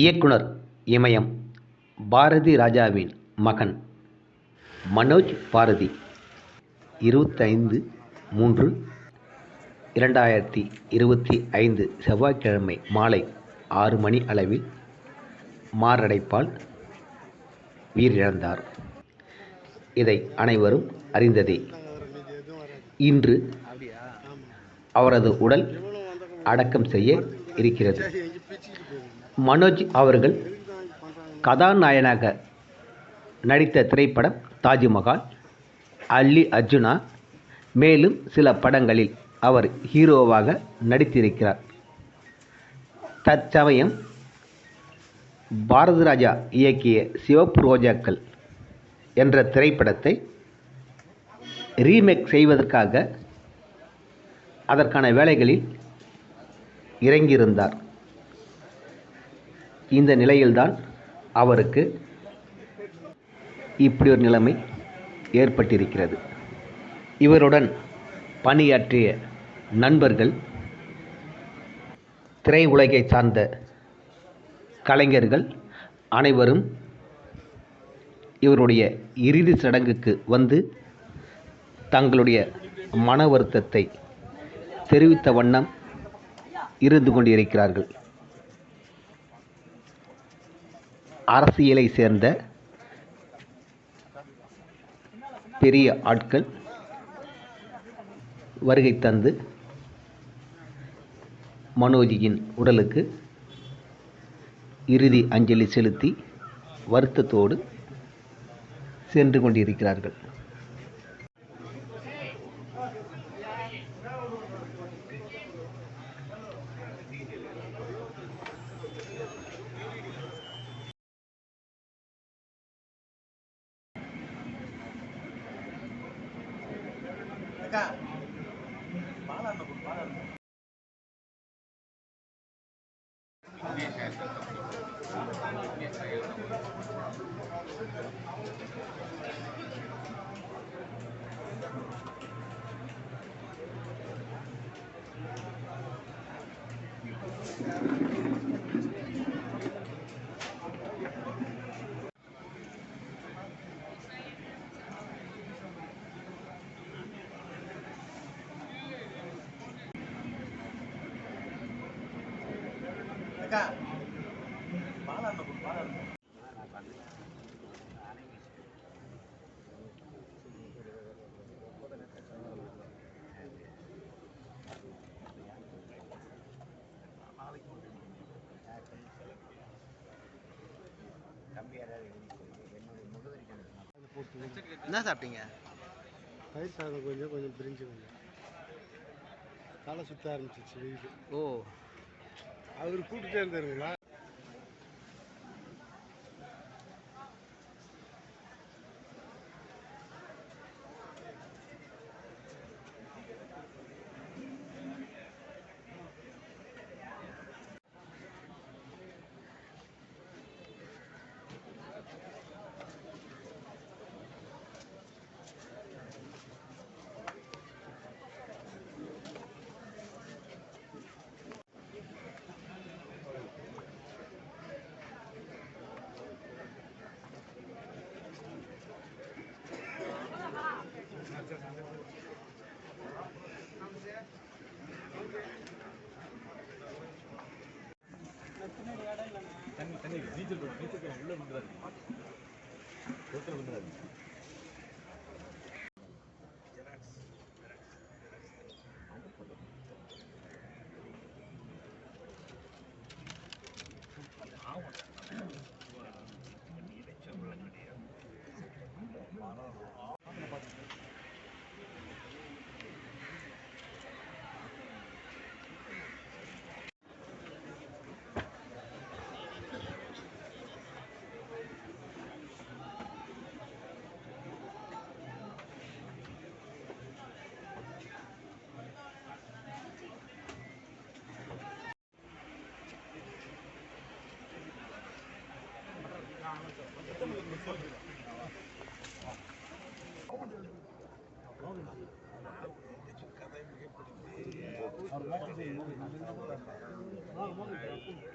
இயக்குனர் இமயம் பாரதி ராஜாவின் மகன் மனோஜ் பாரதி. இருபத்தைந்து மூன்று இரண்டாயிரத்தி இருபத்தி ஐந்து செவ்வாய்க்கிழமை மாலை ஆறு மணி அளவில் மாரடைப்பால் உயிரிழந்தார். இதை அனைவரும் அறிந்ததே. இன்று அவரது உடல் அடக்கம் செய்ய இருக்கிறது. மனோஜ் அவர்கள் கதாநாயகனாக நடித்த திரைப்படம் தாஜ்மஹால் அல்லி அர்ஜுனா. மேலும் சில படங்களில் அவர் ஹீரோவாக நடித்திருக்கிறார். தற்சமயம் பாரதி ராஜா இயக்கிய சிவப்பு ரோஜாக்கள் என்ற திரைப்படத்தை ரீமேக் செய்வதற்காக அதற்கான வேலைகளில் இறங்கியிருந்தார். இந்த நிலையில்தான் அவருக்கு இப்படி ஒரு நிலைமை ஏற்பட்டிருக்கிறது. இவருடன் பணியாற்றிய நண்பர்கள் திரை உலகை சார்ந்த கலைஞர்கள் அனைவரும் இவருடைய இறுதி சடங்குக்கு வந்து தங்களுடைய மன வருத்தத்தை தெரிவித்த வண்ணம் இருந்து கொண்டிருக்கிறார்கள். அரசியலை சேர்ந்த பெரிய ஆட்கள் வருகை தந்து மனோஜியின் உடலுக்கு இறுதி அஞ்சலி செலுத்தி வருத்தத்தோடு சென்று கொண்டிருக்கிறார்கள். అక్క బాలన్న బాలన్న என்ன சாப்பிட்டீங்க? தயிர் சாதம் கொஞ்சம் கொஞ்சம் பிரிஞ்சு கொஞ்சம். தலை சுத்த ஆரம்பிச்சிச்சு வெயில். ஓ அவர் கூட்டு இருந்தாருங்களா தண்ணி தண்ணி நீச்சல் நீச்சல் உள்ள வந்துடாது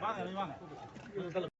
வாங்க வாங்க ம், சொல்லுங்க